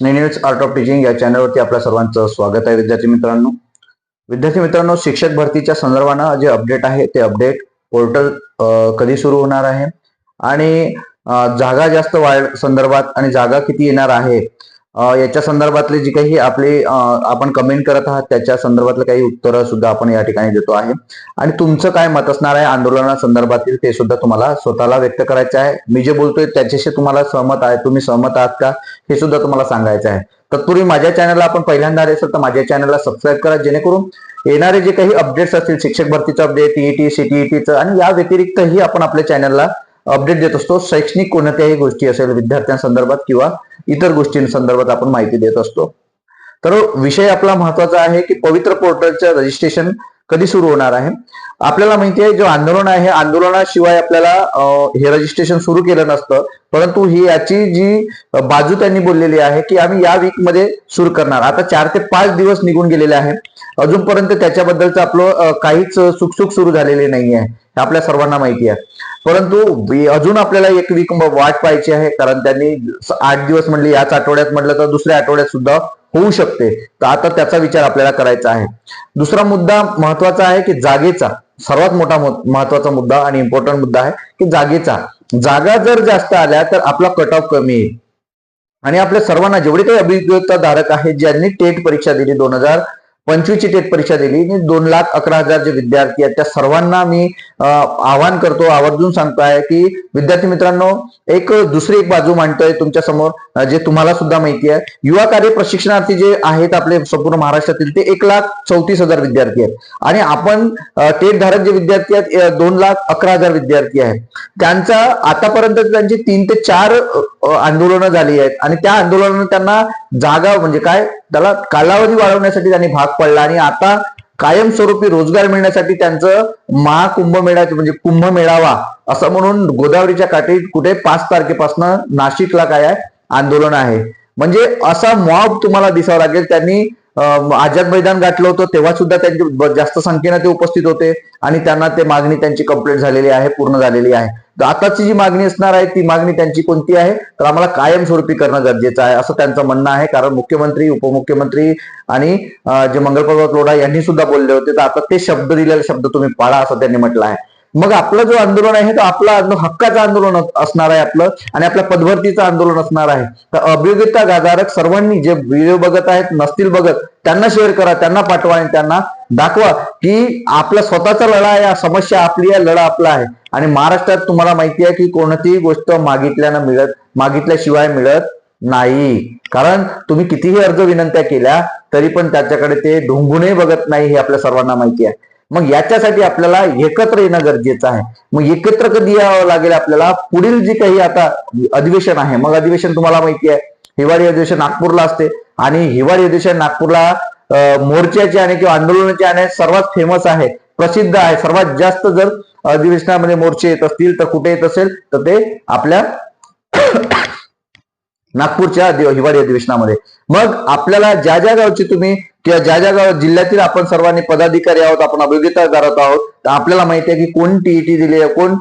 News art of teaching या चॅनलवरती आपल्या सर्वांचं स्वागत आहे विद्यार्थी मित्रांनो. विद्यार्थी मित्रांनो शिक्षक भरतीच्या संदर्भानं जे अपडेट आहे ते अपडेट पोर्टल कधी सुरू होणार आहे? आणि जागा जास्त वाढ संदर्भात आणि जागा किती येणार आहे? याच्या संदर्भातले जी काही आपली आपण कमेंट करत आहात त्याच्या संदर्भातलं काही उत्तरं सुद्धा आपण या ठिकाणी देतो आहे. आणि तुमचं काय मत असणार आहे आंदोलना संदर्भातील ते सुद्धा तुम्हाला स्वतःला व्यक्त करायचं आहे. मी जे बोलतोय त्याच्याशी तुम्हाला सहमत आहे. तुम्ही सहमत आहात का? हे सुद्धा तुम्हाला सांगायचं आहे. तत्पूर्वी माझ्या चॅनलला आपण पहिल्यांदा आले असेल तर माझ्या चॅनलला सबस्क्राईब करा जेणेकरून येणारे जे काही अपडेट्स असतील शिक्षक भरतीचं अपडेट टीईटी सीटीईटीचं आणि या व्यतिरिक्तही आपण आपल्या चॅनलला अपडेट देत असतो. शैक्षणिक कोणत्याही गोष्टी असेल विद्यार्थ्यांसंदर्भात किंवा इतर गोष्टींसंदर्भात आपण माहिती देत असतो. तर विषय आपला महत्त्वाचा आहे की पवित्र पोर्टलचं रजिस्ट्रेशन कधी सुरू होणार आहे? आपल्याला माहिती आहे जो आंदोलन आहे आंदोलनाशिवाय आपल्याला हे रजिस्ट्रेशन सुरू केलं नसतं. परंतु ही याची जी बाजू त्यांनी बोललेली आहे की आम्ही या वीकमध्ये सुरू करणार. आता चार ते पाच दिवस निघून गेलेले आहे. अजूनपर्यंत त्याच्याबद्दलचं आपलं काहीच सुखसुख सुरू झालेले नाही आहे. हे आपल्या सर्वांना माहिती आहे. परंतु अजून आपल्याला एक वीक वाट पाहायची आहे. कारण त्यांनी आठ दिवस म्हणले याच आठवड्यात म्हटलं तर दुसऱ्या आठवड्यात सुद्धा होऊ शकते. तर आता त्याचा विचार आपल्याला करायचा आहे. दुसरा मुद्दा महत्त्वाचा आहे की जागेचा. सर्वात मोठा महत्त्वाचा मुद्दा आणि इम्पॉर्टंट मुद्दा आहे की जागेचा. जागा जर जास्त आल्या तर आपला कट ऑफ कमी येईल. आणि आपल्या सर्वांना जेवढे काही अभिज्ञता धारक आहेत ज्यांनी टेट परीक्षा दिली दोन हजार पंचवीसची टेट परीक्षा दिली. आणि दोन लाख अकरा हजार जे विद्यार्थी आहेत त्या सर्वांना मी आवाहन करतो आवर्जून सांगतो आहे की विद्यार्थी मित्रांनो एक दुसरी एक बाजू मांडतोय तुमच्यासमोर जे तुम्हाला सुद्धा माहिती आहे. युवा कार्य प्रशिक्षणार्थी जे आहेत आपले संपूर्ण महाराष्ट्रातील ते एक लाख चौतीस हजार विद्यार्थी आहेत. आणि आपण टेट धारक जे विद्यार्थी आहेत दोन लाख अकरा हजार विद्यार्थी आहेत. त्यांचा आतापर्यंत त्यांची तीन ते चार आंदोलनं झाली आहेत. आणि त्या आंदोलनानं त्यांना जागा म्हणजे काय त्याला कालावधी वाढवण्यासाठी त्यांनी भाग पडला आणि आता कायमस्वरूपी रोजगार मिळण्यासाठी त्यांचं महाकुंभ महाकुंभमेळ्याचं म्हणजे कुंभ मेळावा असं म्हणून गोदावरीच्या काठी कुठे पाच तारखेपासून नाशिकला काय आहे? आंदोलन आहे. म्हणजे असा मॉब तुम्हाला दिसावा लागेल त्यांनी आझाद मैदान गाठलं होतं तेव्हा सुद्धा त्यांचे जास्त संख्येनं ते उपस्थित होते आणि त्यांना ते मागणी त्यांची कंप्लीट झालेली आहे पूर्ण झालेली आहे. तर आताची जी मागणी असणार आहे ती मागणी त्यांची कोणती आहे? तर आम्हाला कायमस्वरूपी करणं गरजेचं आहे असं त्यांचं म्हणणं आहे. कारण मुख्यमंत्री उपमुख्यमंत्री आणि जे मंगलपर्वत लोढा यांनी सुद्धा बोलले होते. तर आता ते शब्द दिलेले शब्द तुम्ही पाळा असं त्यांनी म्हटलं आहे. मग आपलं जो आंदोलन आहे तो आपलं हक्काचं आंदोलन असणार आहे आपलं आणि आपल्या पदभरतीचं आंदोलन असणार आहे. तर अभियोगिता गाजारक सर्वांनी जे व्हिडिओ बघत आहेत नसतील बघत त्यांना शेअर करा त्यांना पाठवा आणि त्यांना दाखवा की आपला स्वतःचा लढा आहे समस्या आपली आहे लढा आपला आहे. आणि महाराष्ट्रात तुम्हाला माहिती आहे की कोणतीही गोष्ट मागितल्यानं मिळत मागितल्याशिवाय मिळत नाही. कारण तुम्ही कितीही अर्ज विनंत्या केल्या तरी पण त्याच्याकडे ते ढोंगूनही बघत नाही हे आपल्या सर्वांना माहिती आहे. मग याच्यासाठी आपल्याला एकत्र येणं गरजेचं आहे. मग एकत्र कधी यावं लागेल आपल्याला? पुढील जे काही आता अधिवेशन आहे मग अधिवेशन तुम्हाला माहिती आहे. हिवाळी अधिवेशन नागपूरला असते आणि हिवाळी अधिवेशन नागपूरला मोर्चाचे आणि किंवा आंदोलनाचे आणि सर्वात फेमस आहे प्रसिद्ध आहे. सर्वात जास्त जर अधिवेशनामध्ये मोर्चे येत असतील तर कुठे येत असेल? तर ते आपल्या नागपूरच्या हिवाळी अधिवेशनामध्ये. मग आपल्याला ज्या ज्या गावची तुम्ही किंवा ज्या ज्या गाव जिल्ह्यातील आपण सर्वांनी पदाधिकारी आहोत आपण अभियोगितागारत आहोत तर आपल्याला माहिती आहे की कोण टीईटी दिली आहे कोण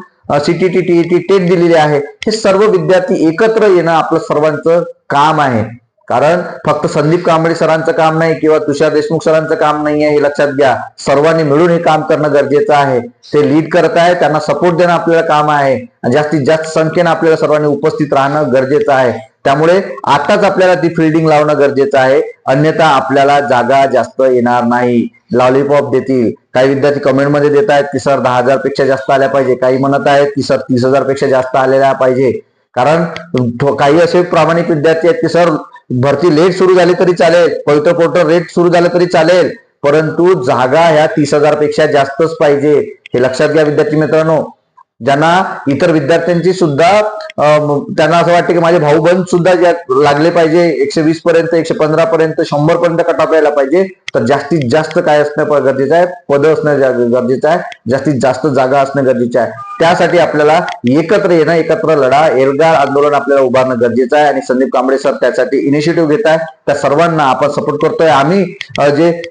सीटीटी टीईटी टेट दिलेली आहे. हे सर्व विद्यार्थी एकत्र येणं आपलं सर्वांचं काम आहे. कारण फक्त संदीप कांबळे सरांचं काम नाही किंवा तुषार देशमुख सरांचं काम नाही आहे हे लक्षात घ्या. सर्वांनी मिळून हे काम करणं गरजेचं आहे. ते लीड करत आहे त्यांना सपोर्ट देणं आपल्याला काम आहे. जास्तीत जास्त संख्येनं आपल्याला सर्वांनी उपस्थित राहणं गरजेचं आहे. त्यामुळे आताच आपल्याला ती फिल्डिंग लावणं गरजेचं आहे. अन्यथा आपल्याला जागा जास्त येणार नाही. लॉलीपॉप देतील. काही विद्यार्थी कमेंटमध्ये देत आहेत की सर दहा हजारपेक्षा जास्त आल्या पाहिजे. काही म्हणत आहेत की सर तीस हजारपेक्षा जास्त आलेल्या पाहिजे. कारण काही असे प्रामाणिक विद्यार्थी आहेत की सर भरती लेट सुरू झाली तरी चालेल. पवित्र पोर्टल रेट सुरू झालं तरी चालेल. परंतु जागा ह्या तीस हजारपेक्षा जास्तच पाहिजे. हे लक्षात घ्या विद्यार्थी मित्रांनो. ज्यांना इतर विद्यार्थ्यांची सुद्धा त्यांना असं वाटतं की माझे भाऊ बंद सुद्धा लागले पाहिजे एकशे वीस पर्यंत एकशे पंधरा पर्यंत शंभर पर्यंत कटाप यायला पाहिजे. तर जास्तीत जास्त काय असणं गरजेचं आहे? पद असणं गरजेचं आहे. जास्तीत जास्त जागा असणं गरजेचं आहे. त्यासाठी आपल्याला एकत्र येणं एकत्र लढा एल्गार आंदोलन आपल्याला उभारणं गरजेचं आहे. आणि संदीप कांबळे सर त्यासाठी इनिशिएटिव्ह घेत आहे. त्या सर्वांना आपण सपोर्ट करतोय. आम्ही जे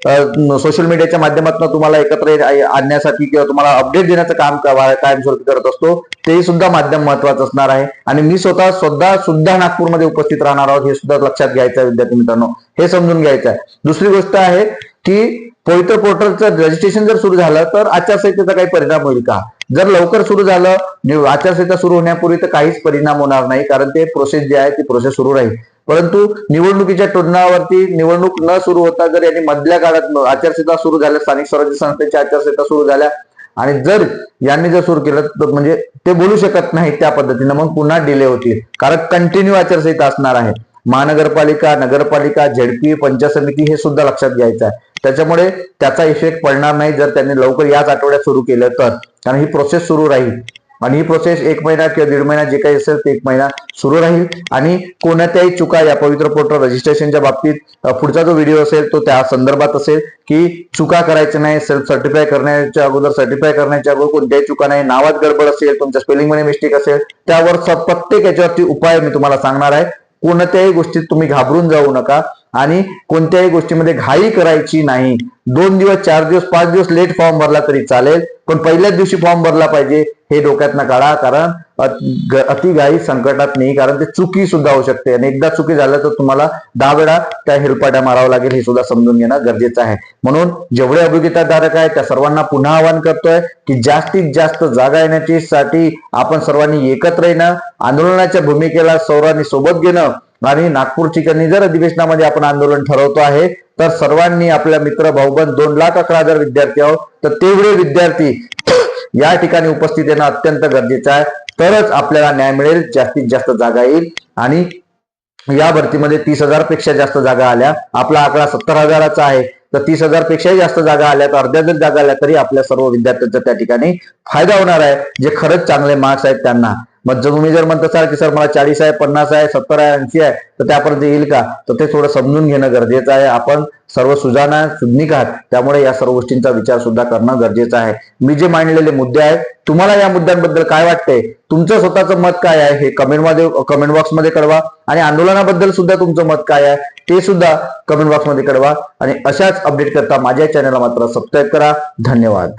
सोशल मीडियाच्या माध्यमातून तुम्हाला एकत्र ये- आणण्यासाठी किंवा तुम्हाला अपडेट देण्याचं काम कायमस्वरूपी करत असतो. ते सुद्धा माध्यम महत्वाचं असणार आहे. आणि मी स्वतः स्वतः सुद्धा नागपूरमध्ये उपस्थित राहणार आहोत हे सुद्धा लक्षात घ्यायचं आहे विद्यार्थी मित्रांनो. हे समजून घ्यायचं आहे. दुसरी गोष्ट आहे की पवित्र पोर्टलचं रजिस्ट्रेशन जर सुरू झालं तर आचारसंहितेचा काही परिणाम होईल का? जर लवकर सुरू झालं म्हणजे आचारसंहिता सुरू होण्यापूर्वी तर काहीच परिणाम होणार नाही कारण ते प्रोसेस जे आहे ती प्रोसेस सुरू राहील. परंतु निवडणुकीच्या तोंडावरती निवडणूक न सुरू होता जर यांनी मधल्या काळात आचारसंहिता सुरू झाल्या स्थानिक स्वराज्य संस्थेच्या आचारसंहिता सुरू झाल्या आणि जर यांनी जर सुरू केलं तर म्हणजे ते बोलू शकत नाही त्या पद्धतीनं मग पुन्हा डिले होतील. कारण कंटिन्यू आचारसंहिता असणार आहे. महानगरपालिका नगरपालिका झेडपी पंचायत समिती हे सुद्धा लक्षात घ्यायचं आहे. त्याच्यामुळे त्याचा इफेक्ट पडणार नाही जर त्यांनी लवकर याच आठवड्यात सुरू केलं तर. कारण ही प्रोसेस सुरू राहील. आणि ही प्रोसेस एक महिना किंवा दीड महिना जे काही असेल ते एक महिना सुरू राहील. आणि कोणत्याही चुका या पवित्र पोर्टल रजिस्ट्रेशनच्या बाबतीत पुढचा जो व्हिडिओ असेल तो त्या संदर्भात असेल की चुका करायच्या नाही सेल्फ सर्टिफाय करण्याच्या अगोदर सर्टिफाय करण्याच्या अगोदर कोणत्याही चुका नाही नावात गडबड असेल तुमच्या स्पेलिंगमध्ये मिस्टेक असेल त्यावर प्रत्येक याच्यावरती उपाय मी तुम्हाला सांगणार आहे. कोणत्याही गोष्टीत तुम्ही घाबरून जाऊ नका आणि कोणत्याही गोष्टीमध्ये घाई करायची नाही. दोन दिवस चार दिवस पाच दिवस लेट फॉर्म भरला तरी चालेल पण पहिल्याच दिवशी फॉर्म भरला पाहिजे. हे डोक्यात काढा कारण अत- अतिघाई संकटात नाही कारण ते चुकी सुद्धा होऊ शकते. आणि एकदा चुकी झालं तर तुम्हाला दहा वेळा त्या हिरपाट्या मारावं लागेल हे सुद्धा समजून घेणं गरजेचं आहे. म्हणून जेवढे अभिगीताधारक आहेत त्या सर्वांना पुन्हा आवाहन करतोय की जास्तीत जास्त जागा येण्याची साठी आपण सर्वांनी एकत्र येणं आंदोलनाच्या भूमिकेला सर्वांनी सोबत घेणं आणि नागपूर ठिकाणी जर अधिवेशनामध्ये आपण आंदोलन ठरवतो आहे तर सर्वांनी आपल्या मित्र भाऊबंद दोन लाख अकरा हजार विद्यार्थी आहोत तर तेवढे विद्यार्थी या ठिकाणी उपस्थित येणं अत्यंत गरजेचं आहे. तरच आपल्याला न्याय मिळेल जास्तीत जास्त जागा येईल. आणि या भरतीमध्ये तीस हजारपेक्षा जास्त जागा आल्या. आपला आकडा सत्तर हजाराचा आहे. तर तीस हजार पेक्षाही जास्त जागा आल्या तर अर्ध्या जर जागा आल्या तरी आपल्या सर्व विद्यार्थ्यांचा त्या ठिकाणी फायदा होणार आहे. जे खरंच चांगले मार्क्स आहेत त्यांना. मग जर तुम्ही जर म्हणत असाल की सर मला चाळीस आहे पन्नास आहे सत्तर आहे ऐंशी आहे तर त्यापर्यंत येईल का? तर ते थोडं समजून घेणं गरजेचं आहे. आपण सर्व सुजाना सुज्ञिक आहात त्यामुळे या सर्व गोष्टींचा विचार सुद्धा करणं गरजेचं आहे. मी जे मांडलेले मुद्दे आहेत तुम्हाला या मुद्द्यांबद्दल काय वाटतंय? तुमचं स्वतःचं मत काय आहे? हे कमेंटमध्ये कमेंट बॉक्समध्ये कळवा आणि आंदोलनाबद्दल सुद्धा तुमचं मत काय आहे ते सुद्धा कमेंट बॉक्समध्ये कळवा. आणि अशाच अपडेट करता माझ्या चॅनलला मात्र सबस्क्राईब करा. धन्यवाद.